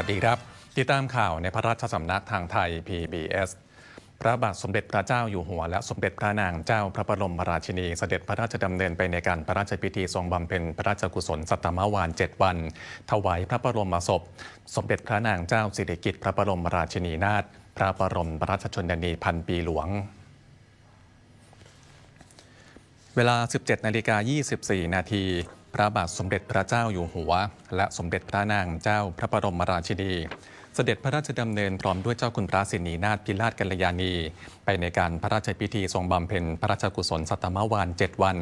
สวัสดีครับ ติดตามข่าวในพระราชสำนักทางไทย PBS พระบาทสมเด็จพระเจ้าอยู่หัว และสมเด็จพระนางเจ้าพระบรมราชินีเสด็จพระราชดำเนินไปในการพระราชพิธีทรงบำเพ็ญพระราชกุศลสัตตมวาน7วัน ถวายพระบรมศพ สมเด็จพระนางเจ้าสิริกิติ์พระบรมราชินีนาถพระบรมราชชนนีพันปีหลวงเวลา 17 นาฬิกา 24 นาที พระบาทสมเด็จพระเจ้าอยู่หัว และสมเด็จพระนางเจ้าพระบรมราชินี เสด็จพระราชดำเนินพร้อมด้วยเจ้าคุณพระสินีนาถพิราชกัลยาณี ไปในการพระราชพิธีทรงบำเพ็ญพระราชกุศลสัตมวาน7วัน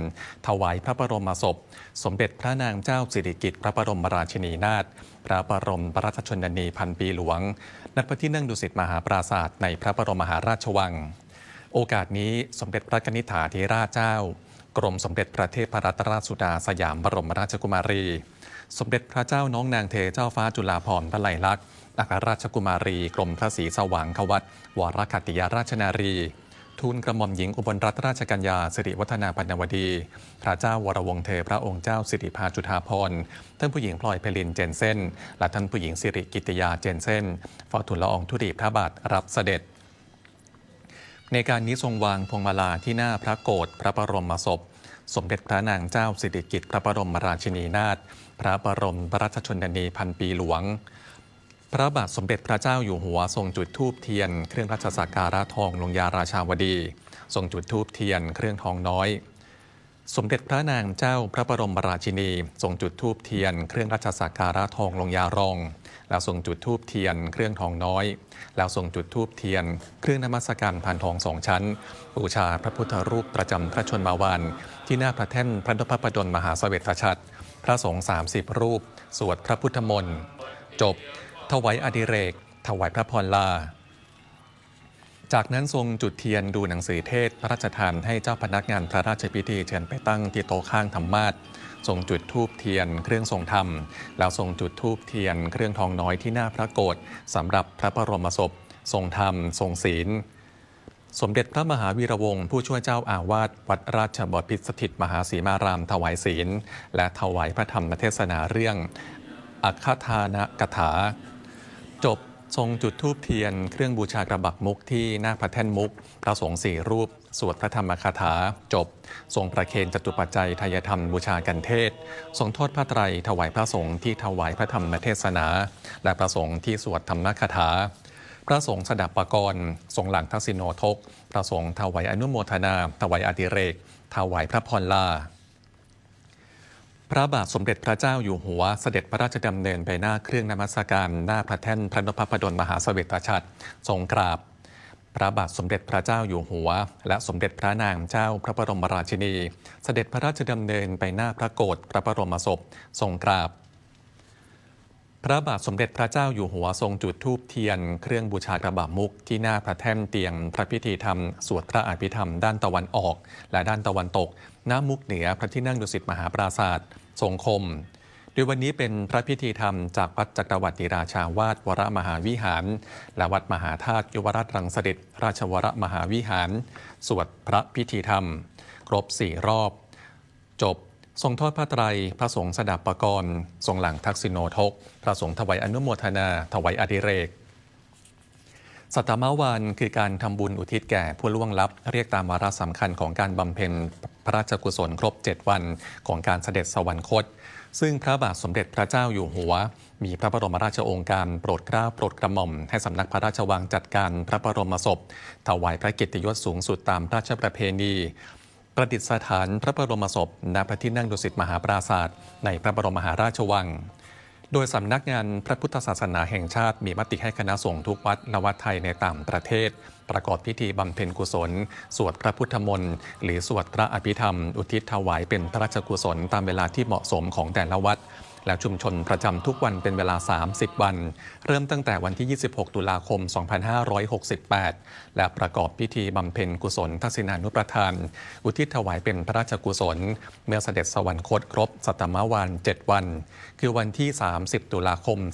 ถวายพระบรมศพ สมเด็จพระนางเจ้าสิริกิติ์พระบรมราชินีนาถพระบรมราชชนนีพันปีหลวงณพระที่นั่งดุสิตมหาปราศาสตร์ในพระบรมมหาราชวัง โอกาสนี้สมเด็จพระกนิษฐาธิราชเจ้า กรมสมเด็จพระเทพรัตนราชสุดาสยามบรมราชกุมารี สมเด็จพระเจ้าน้องนางเธอเจ้าฟ้าจุฬาภรณ์พระไลลักษณ์อัครราชกุมารี กรมพระศรีสว่างควัตวรคติยาราชนารี ทูลกระหม่อมหญิงอุบลรัตนราชกัญญาสิริวัฒนาพันวดี พระเจ้าวรวงเธอพระองค์เจ้าสิริพาจุฑาภรณ์ท่านผู้หญิงพลอยเพลินเจนเซนและท่านผู้หญิงสิริกิตยาเจนเซนเฝ้าทูลละอองธุลีพระบาทรับเสด็จในการนี้ทรงวางพวงมาลาที่หน้าพระโกรธพระบรมศพ สมเด็จพระนางเจ้าสิริกิติ์พระบรมราชินีนาถพระบรมราชชนนีพันปีหลวง พระบาทสมเด็จพระเจ้าอยู่หัวทรงจุดธูปเทียน เครื่องราชสักการะทองลงยาราชาวดี ทรงจุดธูปเทียน เครื่องทองน้อย สมเด็จพระนางเจ้าพระบรมราชินีทรงจุดธูปเทียน เครื่องราชสักการะทองลงยารอง แล้วทรงจุดธูปเทียน เครื่องทองน้อย แล้วทรงจุดธูปเทียน เครื่องนมัสการพันทองสองชั้น บูชาพระพุทธรูปประจำพระชนมาวานที่หน้าพระแท่นพระนพประดลมหาสเสวตฉัตรพระสงฆ์30 รูป สวดพระพุทธมนต์จบ ถวายอดิเรก ถวายพระพรลา จากนั้นทรงจุดเทียนดูหนังสือเทศพระราชทานให้เจ้าพนักงานพระราชพิธีเชิญไปตั้งที่โต๊ะข้างธรรมาสทรงจุดธูปเทียนเครื่องทรงธรรม แล้วทรงจุดธูปเทียนเครื่องทองน้อยที่หน้าพระโกศสำหรับพระบรมศพ ทรงธรรม ทรงศีล สมเด็จพระมหาวีระวงศ์ผู้ช่วยเจ้าอาวาสวัดราชบพิตรสถิตมหาสีมารามถวายศีล และถวายพระธรรมเทศนาเรื่อง อัคคทานกถา จบ ทรงจุดธูปเทียนเครื่องบูชากระบักมุกที่หน้าพระแท่นมุกพระสงฆ์สี่รูป สวดพระธรรมคาถาจบ ทรงประเคนจตุปัจจัยทายธรรมบูชากันเทศ ทรงโทษพระไตรถวายพระสงฆ์ที่ถวายพระธรรมเทศนา และพระสงฆ์ที่สวดธรรมคาถา พระสงฆ์สดับปกรณ์ทรงหลังทักษิโนทก พระสงฆ์ถวายอนุโมทนา ถวายอดิเรก ถวายพระพรลา พระบาทสมเด็จพระเจ้าอยู่หัวเสด็จพระราชดำเนินไปหน้าเครื่องนมัสการหน้าพระแท่นพระนพพดลมหาเสวตชัดทรงกราบ พระบาทสมเด็จพระเจ้าอยู่หัว และสมเด็จพระนางเจ้าพระบรมราชินี เสด็จพระราชดำเนินไปหน้าพระโกศพระบรมศพ ทรงกราบ พระบาทสมเด็จพระเจ้าอยู่หัวทรงจุดธูปเทียน เครื่องบูชากระบะมุกที่หน้าพระแท่นเตียง พระพิธีธรรม สวดพระอภิธรรมด้านตะวันออก และด้านตะวันตก หน้ามุกเหนือพระที่นั่งดุสิตมหาปราศาสตร์ทรงคม โดยวันนี้เป็นพระพิธีธรรมจากวัดจักรวรรดิราชาวาสวรมหาวิหาร และวัดมหาธาตุยุวราชรังสฤษราชวรมหาวิหาร สวดพระพิธีธรรม ครบสี่รอบ จบ ทรงทอดพระไตร พระสงฆ์สดับประกรณ์ทรงหลังทักษิโนทก พระสงฆ์ถวายอนุโมทนา ถวายอดิเรก สัตตมวานคือการทำบุญอุทิศแก่ผู้ล่วงลับ เรียกตามวาระสำคัญของการบำเพ็ญพระราชกุศลครบ 7 วันของการเสด็จสวรรคต ซึ่งพระบาทสมเด็จพระเจ้าอยู่หัว มีพระบรมราชโองการโปรดเกล้าโปรดกระหม่อม ให้สำนักพระราชวังจัดการพระบรมศพ ถวายพระเกียรติยศสูงสุดตามราชประเพณี ประดิษฐานพระบรมศพณพระที่นั่งดุสิตมหาปราศาสตร์ในพระบรมมหาราชวัง โดยสำนักงานพระพุทธศาสนาแห่งชาติมีมติให้คณะสงฆ์ทุกวัดและวัดไทยในต่างประเทศ ประกอบพิธีบำเพ็ญกุศล สวดพระพุทธมนต์หรือสวดพระอภิธรรม อุทิศถวายเป็นพระราชกุศลตามเวลาที่เหมาะสมของแต่ละวัด และชุมชนประจำทุกวันเป็นเวลา 30 วัน เริ่มตั้งแต่วันที่ 26 ตุลาคม 2568 และประกอบพิธีบำเพ็ญกุศลทักษิณานุประทาน อุทิศถวายเป็นพระราชกุศล เมื่อเสด็จสวรรคตครบ สัตตมวาน7 วัน คือวันที่ 30 ตุลาคม 2568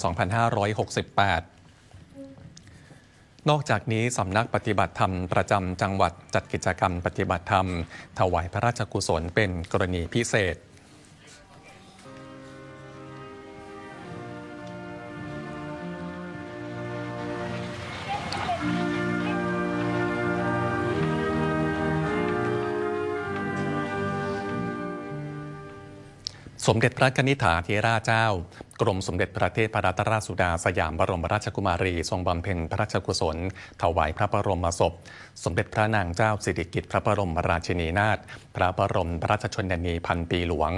นอกจากนี้สำนักปฏิบัติธรรมประจำจังหวัดจัดกิจกรรมปฏิบัติธรรม ถวายพระราชกุศลเป็นกรณีพิเศษ สมเด็จพระนิษฐาธิราเจ้า กรมสมเด็จพระเทพรัตนราชสุดาสยามบรมราชกุมารี ทรงบำเพ็ญพระราชกุศล ถวายพระบรมศพ สมเด็จพระนางเจ้าสิริกิติ์พระบรมราชินีนาถพระบรมราชชนนีพันปีหลวง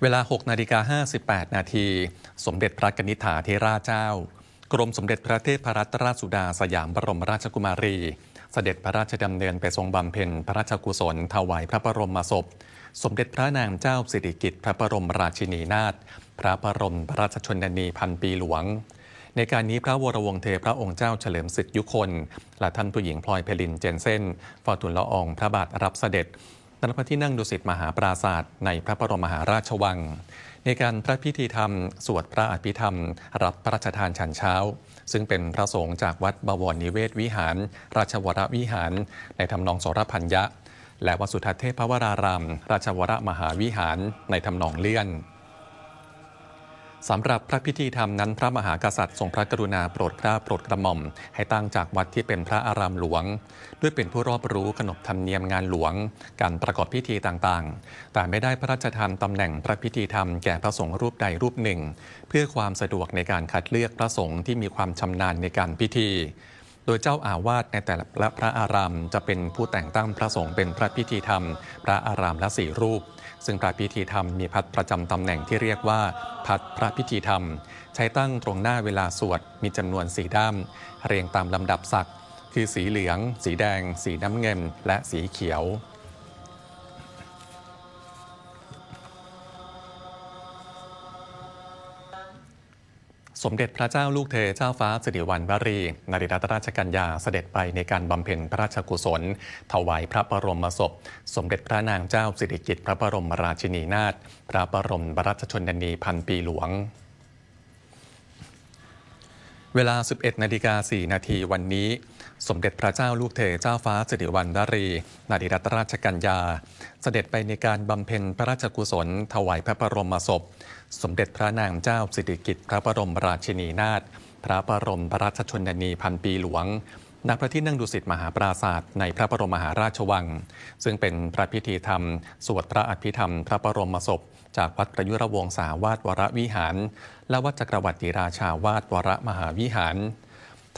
เวลา 6 นาฬิกา 58 นาที สมเด็จพระนิษฐาธิราเจ้า กรมสมเด็จพระเทพรัตนราชสุดาสยามบรมราชกุมารี เสด็จพระราชดำเนินไปทรงบำเพ็ญพระราชกุศลถวายพระบรมศพ สมเด็จพระนางเจ้าสิริกิติ์พระบรมราชินีนาถพระบรมราชชนนีพันปีหลวง ในการนี้พระวรวงศ์เธอพระองค์เจ้าเฉลิมศึกยุคนและท่านผู้หญิงพลอยเพลินเจนเซนฟอร์ตุนละอองพระบาทรับเสด็จณพระที่นั่งดุสิตมหาปราศาสตร์ในพระบรมมหาราชวัง ในการพระพิธีธรรม สวดพระอภิธรรม รับพระราชทานฉันเช้า ซึ่งเป็นพระสงฆ์จากวัดบวรนิเวศวิหาร ราชวรวิหาร ในทำนองสรพัญญะ และวัดสุทัศเทพวราราม ราชวรมหาวิหาร ในทำนองเลื่อน สำหรับพระพิธีธรรมนั้นพระมหากษัตริย์ทรงพระกรุณาโปรดเกล้าโปรดกระหม่อม ให้ตั้งจากวัดที่เป็นพระอารามหลวง ด้วยเป็นผู้รอบรู้ขนบธรรมเนียมงานหลวง การประกอบพิธีต่างๆ แต่ไม่ได้พระราชทานตำแหน่งพระพิธีธรรมแก่พระสงฆ์รูปใดรูปหนึ่ง เพื่อความสะดวกในการคัดเลือกพระสงฆ์ที่มีความชำนาญในการพิธีโดยเจ้าอาวาสในแต่ละพระอารามจะเป็นผู้แต่งตั้งพระสงฆ์เป็นพระพิธีธรรม พระอารามละสี่รูป ซึ่งพระพิธีธรรมมีพัดประจำตำแหน่งที่เรียกว่า พัดพระพิธีธรรม ใช้ตั้งตรงหน้าเวลาสวดมีจำนวนสีด้าม เรียงตามลำดับศักดิ์คือสีเหลือง สีแดง สีน้ำเงิน และสีเขียว สมเด็จพระเจ้าลูกเธอเจ้าฟ้าสิริวัณวรีนริรัตราชกัญญาเสด็จไปในการบำเพ็ญพระราชกุศล ถวายพระบรมศพ สมเด็จพระนางเจ้าสิริกิติ์พระบรมราชินีนาถพระบรมราชชนนีพันปีหลวงเวลา 11 นาฬิกา 4 นาทีวันนี้ สมเด็จพระเจ้าลูกเธอเจ้าฟ้าสิริวัณวรี นาริรัตราชกัญญา เสด็จไปในการบำเพ็ญพระราชกุศล ถวายพระบรมศพ สมเด็จพระนางเจ้าสิริกิติ์พระบรมราชินีนาถพระบรมราชชนนีพันปีหลวงณพระที่นั่งดุสิตมหาปราศาสตร์ในพระบรมมหาราชวัง ซึ่งเป็นพระพิธีธรรม สวดพระอภิธรรม พระบรมศพ จากวัดประยุรวงศาวาสวรวิหาร และวัดจักรวรรดิราชาวาสวรมหาวิหาร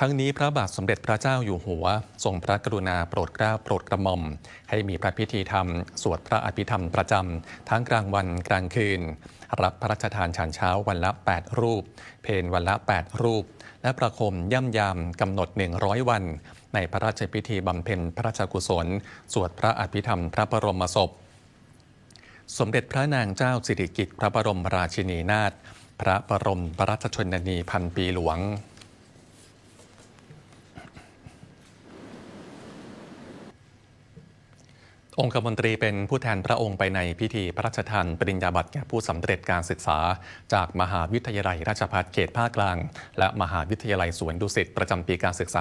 ทั้งนี้พระบาทสมเด็จพระเจ้าอยู่หัว ทรงพระกรุณาโปรดเกล้าโปรดกระหม่อม ให้มีพระพิธีธรรม สวดพระอภิธรรมประจำ ทั้งกลางวันกลางคืน รับพระราชทานฉันเช้าวันละ 8 รูป เพนวันละ 8 รูป และประคมย่ำยามกำหนด 100 วัน ในพระราชพิธีบำเพ็ญพระราชกุศล สวดพระอภิธรรมพระบรมศพ สมเด็จพระนางเจ้าสิริกิติ์พระบรมราชินีนาถพระบรมราชชนนีพันปีหลวง องคมนตรีเป็นผู้แทนพระองค์ไปในพิธีพระราชทานปริญญาบัตรแก่ผู้สำเร็จการศึกษา จากมหาวิทยาลัยราชภัฏเขตภาคกลาง และมหาวิทยาลัยสวนดุสิตประจำปีการศึกษา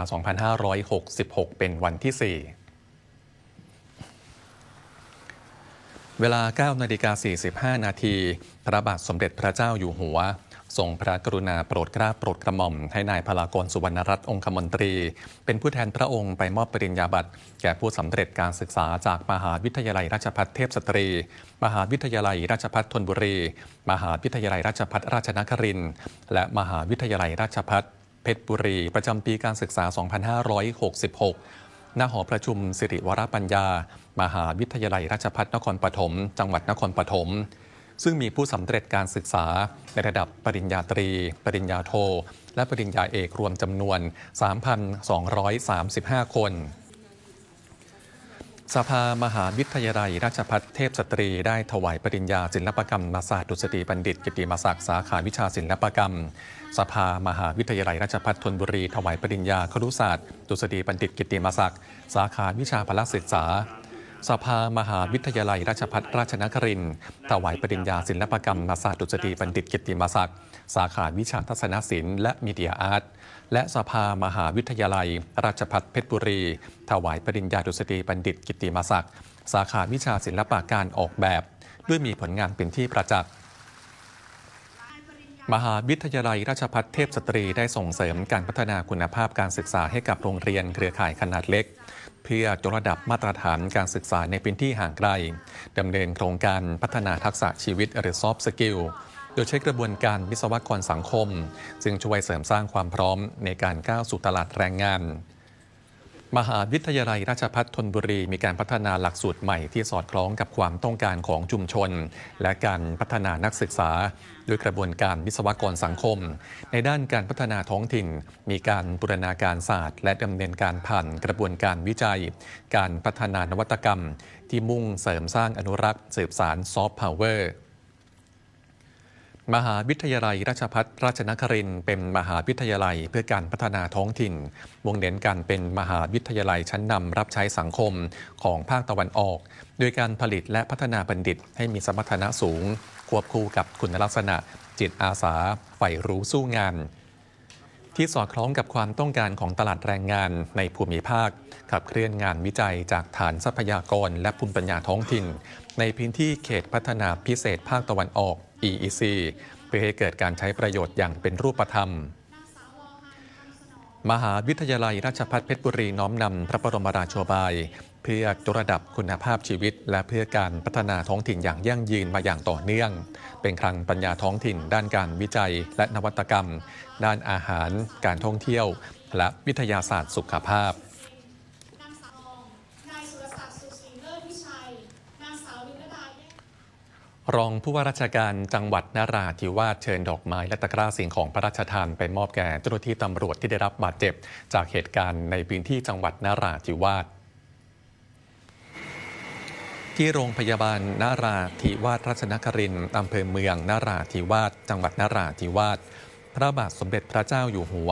2566 เป็นวันที่ 4เวลา 9 นาฬิกา 45 นาที พระบาทสมเด็จพระเจ้าอยู่หัว ทรงพระกรุณาโปรดเกล้าโปรดกระหม่อม ให้นายพลากรสุวรรณรัตน์องคมนตรี เป็นผู้แทนพระองค์ไปมอบปริญญาบัตร แก่ผู้สำเร็จการศึกษาจากมหาวิทยาลัยราชภัฏเทพสตรี มหาวิทยาลัยราชภัฏธนบุรี มหาวิทยาลัยราชภัฏราชนครินทร์และมหาวิทยาลัยราชภัฏเพชรบุรี ประจำปีการศึกษา 2566 ณ หอประชุมสิริวรปัญญา มหาวิทยาลัยราชภัฏนครปฐม จังหวัดนครปฐม ซึ่งมีผู้สำเร็จการศึกษาในระดับปริญญาตรี ปริญญาโท และปริญญาเอกรวมจำนวน 3,235 คนสภามหาวิทยาลัย ราชภัฏเทพสตรีได้ถวายปริญญาศิลปกรรมศาสตร์ดุษฎีบัณฑิต กิติมศักดิ์สาขาวิชาศิลปกรรม สภามหาวิทยาลัย ราชภัฏธนบุรี ถวายปริญญาครุศาสตร์ดุษฎีบัณฑิต กิติมศักดิ์สาขาวิชาพละศึกษา สภามหาวิทยาลัยราชภัฏราชนครินทร์ถวายปริญญาศิลปกรรมศาสตร์ดุษฎีบัณฑิตกิติมศักดิ์สาขาวิชาทัศนศิลป์และมีเดียอาร์ตและสภามหาวิทยาลัย ราชภัฏเพชรบุรี ถวายปริญญาดุษฎีบัณฑิตกิติมศักดิ์สาขาวิชาศิลปะการออกแบบ ด้วยมีผลงานเป็นที่ประจักษ์ มหาวิทยาลัยราชภัฏเทพสตรีได้ส่งเสริมการพัฒนาคุณภาพการศึกษาให้กับโรงเรียนเครือข่ายขนาดเล็ก เพื่อยกระดับมาตรฐานการศึกษาในพื้นที่ห่างไกลดำเนินโครงการพัฒนาทักษะชีวิตหรือ soft skill โดยใช้กระบวนการวิศวกรสังคม ซึ่งช่วยเสริมสร้างความพร้อมในการก้าวสู่ตลาดแรงงาน มหาวิทยาลัยราชภัฏธนบุรี มีการพัฒนาหลักสูตรใหม่ที่สอดคล้องกับความต้องการของชุมชน และการพัฒนานักศึกษาด้วยกระบวนการวิศวกรสังคม ในด้านการพัฒนาท้องถิ่น มีการบูรณาการศาสตร์ และดำเนินการผ่านกระบวนการวิจัย การพัฒนานวัตกรรม ที่มุ่งเสริมสร้างอนุรักษ์สืบสารซอฟต์พาวเวอร์ มหาวิทยาลัยราชภัฏราชนครินเป็นมหาวิทยาลัยเพื่อการพัฒนาท้องถิ่นวงเน้นการเป็นมหาวิทยาลัยชั้นนำรับใช้สังคมของภาคตะวันออก โดยการผลิตและพัฒนาบัณฑิตให้มีสมรรถนะสูง ควบคู่กับคุณลักษณะ จิตอาสาใฝ่รู้สู้งาน ที่สอดคล้องกับความต้องการของตลาดแรงงานในภูมิภาค ขับเคลื่อนงานวิจัยจากฐานทรัพยากรและภูมิปัญญาท้องถิ่น ในพื้นที่เขตพัฒนาพิเศษภาคตะวันออก EEC เพื่อให้เกิดการใช้ประโยชน์อย่างเป็นรูปธรรม มหาวิทยาลัยราชภัฏเพชรบุรีน้อมนำพระบรมราโชบาย เพื่อยกระดับคุณภาพชีวิต และเพื่อการพัฒนาท้องถิ่นอย่างยั่งยืนมาอย่างต่อเนื่อง เป็นคลังปัญญาท้องถิ่น ด้านการวิจัย และนวัตกรรม ด้านอาหาร การท่องเที่ยว และวิทยาศาสตร์สุขภาพ นางสาวนายสุรศักดิ์สุขศรีเลิศวิชัย นางสาววิรดาแย้ม รองผู้ว่าราชการจังหวัดนราธิวาสเชิญดอกไม้และตะกร้าสิ่งของพระราชทานไปมอบแก่เจ้าหน้าที่ตำรวจที่ได้รับบาดเจ็บ จากเหตุการณ์ในพื้นที่จังหวัดนราธิวาสที่โรงพยาบาลนาราธิวาสราชนครินทร์อำเภอเมืองนาราธิวาสจังหวัดนาราธิวาสพระบาทสมเด็จพระเจ้าอยู่หัว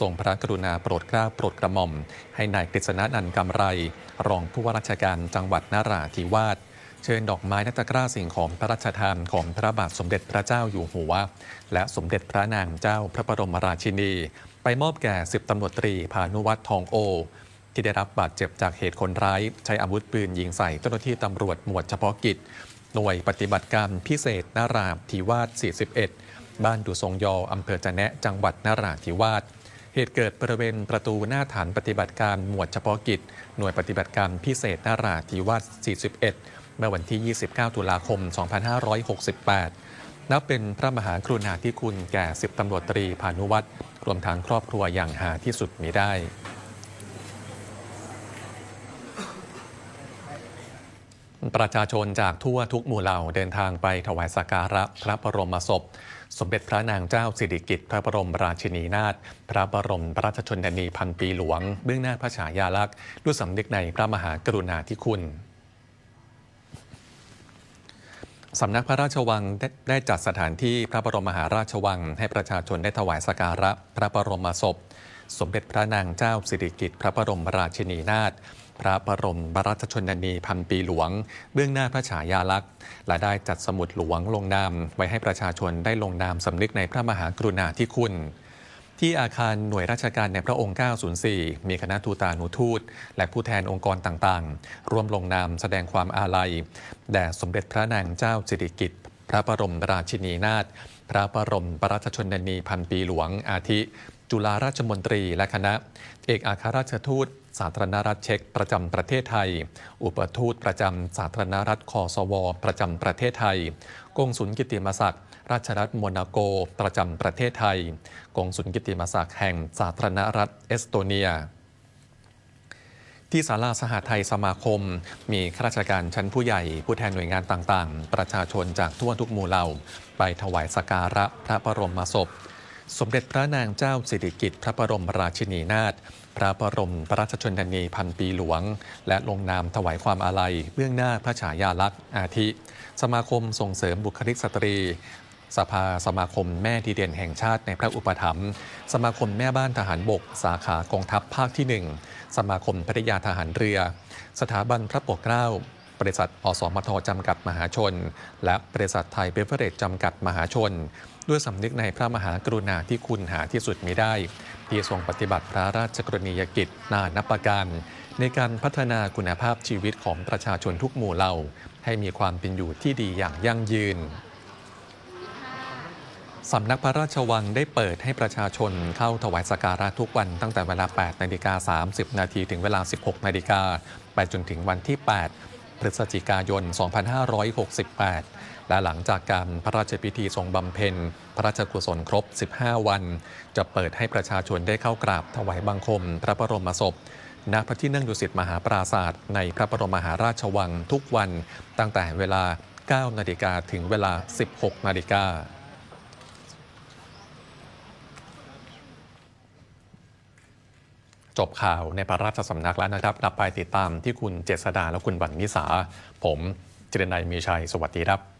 ทรงพระกรุณาโปรดเกล้าโปรดกระหม่อม ให้นายกฤษณะนันกำไร รองผู้ว่าราชการจังหวัดนาราธิวาส เชิญดอกไม้และตะกร้าสิ่งของพระราชทานของพระบาทสมเด็จพระเจ้าอยู่หัว และสมเด็จพระนางเจ้าพระบรมราชินี ไปมอบแก่สิบตำรวจตรีพานุวัฒน์ทองโอ ที่ได้รับบาดเจ็บจากเหตุคนร้าย ใช้อาวุธปืนยิงใส่เจ้าหน้าที่ตำรวจหมวดเฉพาะกิจ หน่วยปฏิบัติการพิเศษนาราธิวาส 41 บ้านดุทรงยออำเภอจะแนะจังหวัดนาราธิวาสเหตุเกิดบริเวณประตูหน้าฐานปฏิบัติการหมวดเฉพาะกิจ หน่วยปฏิบัติการพิเศษนาราธิวาส 41 เมื่อวันที่ 29 ตุลาคม 2568 นับเป็นพระมหากรุณาธิคุณแก่สิบตำรวจตรีพานุวัตรรวมทั้งครอบครัวอย่างหาที่สุดมิได้ประชาชนจากทั่วทุกหมู่เหล่าเดินทางไปถวายสักการะพระบรมศพ สมเด็จพระนางเจ้าสิริกิติ์พระบรมราชินีนาถพระบรมราชชนนีพันปีหลวง เบื้องหน้าพระฉายาลักษณ์ด้วยสำนึกในพระมหากรุณาธิคุณ สำนักพระราชวังได้ได้จัดสถานที่พระบรมมหาราชวัง ให้ประชาชนได้ถวายสักการะพระบรมศพ สมเด็จพระนางเจ้าสิริกิติ์พระบรมราชินีนาถพระบรมราชชนนีพันปีหลวง เบื้องหน้าพระฉายาลักษณ์ และได้จัดสมุดหลวงลงนาม ไว้ให้ประชาชนได้ลงนามสำนึกในพระมหากรุณาธิคุณ ที่อาคารหน่วยราชการในพระองค์ 904 มีคณะทูตานุทูต และผู้แทนองค์กรต่างๆ ร่วมลงนามแสดงความอาลัย แด่สมเด็จพระนางเจ้าสิริกิติ์พระบรมราชินีนาถพระบรมราชชนนีพันปีหลวงอาทิ จุฬาราชมนตรีและคณะ เอกอัครราชทูต สาธารณรัฐเช็กประจำประเทศไทย อุปทูตประจำสาธารณรัฐคอสว ประจำประเทศไทย กงสุลกิติมศักดิ์ ราชรัฐโมนาโก ประจำประเทศไทย กองสุลกิติมศักดิ์แห่งสาธารณรัฐเอสโตเนีย ที่ศาลาสหไทยสมาคม มีข้าราชการชั้นผู้ใหญ่ ผู้แทนหน่วยงานต่างๆ ประชาชนจากทั่วทุกหมู่เหล่า ไปถวายสักการะพระบรมศพ สมเด็จพระนางเจ้าสิริกิติ์พระบรมราชินีนาถพระบรมราชชนนีพันปีหลวง และลงนามถวายความอาลัย เบื้องหน้าพระฉายาลักษณ์อาทิ สมาคมส่งเสริมบุคลิกสตรี สภาสมาคมแม่ดีเด่นแห่งชาติในพระอุปถัมภ์สมาคมแม่บ้านทหารบก สาขากองทัพภาคที่ 1 สมาคมภริยาทหารเรือ สถาบันพระปกเกล้าบริษัทอสมทจำกัดมหาชน และบริษัทไทยเบเวอเรจจำกัดมหาชน ด้วยสำนึกในพระมหากรุณาที่คุณหาที่สุดมิได้ ที่ทรงปฏิบัติพระราชกรณียกิจนานับประการในการพัฒนาคุณภาพชีวิตของประชาชนทุกหมู่เหล่า ให้มีความเป็นอยู่ที่ดีอย่างยั่งยืน สำนักพระราชวังได้เปิดให้ประชาชนเข้าถวายสักการะทุกวันตั้งแต่เวลา 8 นาฬิกา 30 นาทีถึงเวลา 16 นาฬิกาไปจนถึงวันที่ 8 พฤศจิกายน 2568 และหลังจากการพระราชพิธีทรงบำเพ็ญ พระราชกุศลครบ 15 วัน จะเปิดให้ประชาชนได้เข้ากราบถวายบังคม พระบรมศพณพระที่นั่งดุสิตมหาปราศาสตร์ในพระบรมมหาราชวังทุกวันตั้งแต่เวลา 9 นาฬิกาถึงเวลา 16 นาฬิกา จบข่าวในพระราชสำนักแล้วนะครับ กลับไปติดตามที่คุณเจษดาและคุณวันนิสา ผมจิรนัยมีชัย สวัสดีครับ